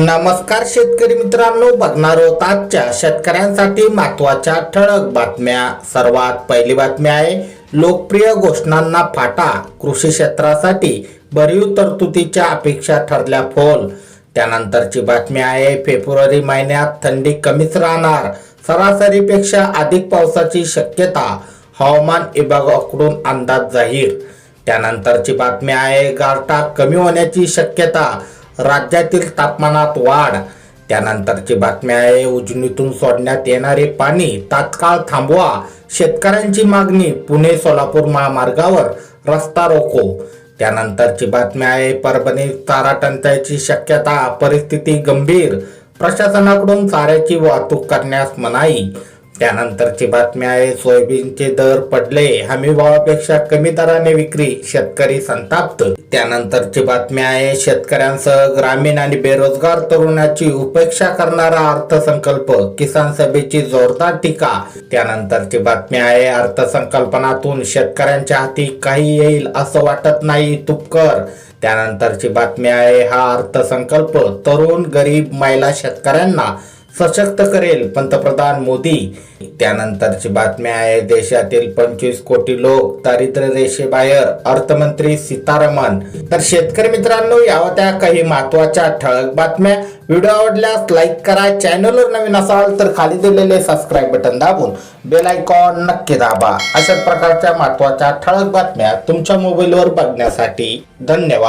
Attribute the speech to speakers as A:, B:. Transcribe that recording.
A: नमस्कार शेतकरी मित्रांनो बघणार होत आजच्या शेतकऱ्यांसाठी महत्त्वाच्या ठळक बातम्या. सर्वात पहिली बातमी आहे लोकप्रिय घोषणांना फाटा कृषी क्षेत्रासाठी भरीव तरतुदीच्या अपेक्षा ठरल्या फोल. त्यानंतरची बातमी आहे फेब्रुवारी महिन्यात थंडी कमीच राहणार सरासरीपेक्षा अधिक पावसाची शक्यता हवामान विभागाकडून अंदाज जाहीर. त्यानंतरची बातमी आहे गारठा कमी होण्याची शक्यता राज्यातील तापमानात वाढ. त्यानंतरची बातमी आहे उजनीतून सोडण्यात येणारे पाणी तात्काळ थांबवा. शेतकऱ्यांची मागणी पुणे सोलापूर महामार्गावर रस्ता रोको. त्यानंतरची बातमी आहे परभणी चारा टंचाईची शक्यता परिस्थिती गंभीर. प्रशासनाकडून चाऱ्याची वाहतूक करण्यास मनाई. त्यानंतरची बातमी आहे सोयाबीनचे दर पडले हमी भावापेक्षा कमी दराने विक्री शेतकरी संताप्त. त्यानंतरची बातमी आहे शेतकऱ्यांसह ग्रामीण आणि बेरोजगार तरुणाची उपेक्षा करणारा अर्थसंकल्प किसान सभेची जोरदार टीका. त्यानंतरची बातमी आहे अर्थसंकल्पनातून शेतकऱ्यांच्या हाती काही येईल असं वाटत नाही तुपकर. त्यानंतरची बातमी आहे हा अर्थसंकल्प तरुण गरीब महिला शेतकऱ्यांना सशक्त करेल पंतप्रधान मोदी. त्यानंतरची बातमी आहे देशातील पंचवीस कोटी लोक दारिद्र्य रेषेबाहेर. अर्थमंत्री सीतारामन. तर शेतकरी मित्रांनो या होत्या काही महत्त्वाच्या ठळक बातम्या. व्हिडिओ आवडल्यास लाईक करा. चॅनलवर नवीन असाल तर खाली दिलेले सबस्क्राईब बटन दाबून बेल आयकॉन नक्की दाबा. अशाच प्रकारच्या महत्त्वाच्या ठळक बातम्या तुमच्या मोबाईलवर बघण्यासाठी धन्यवाद.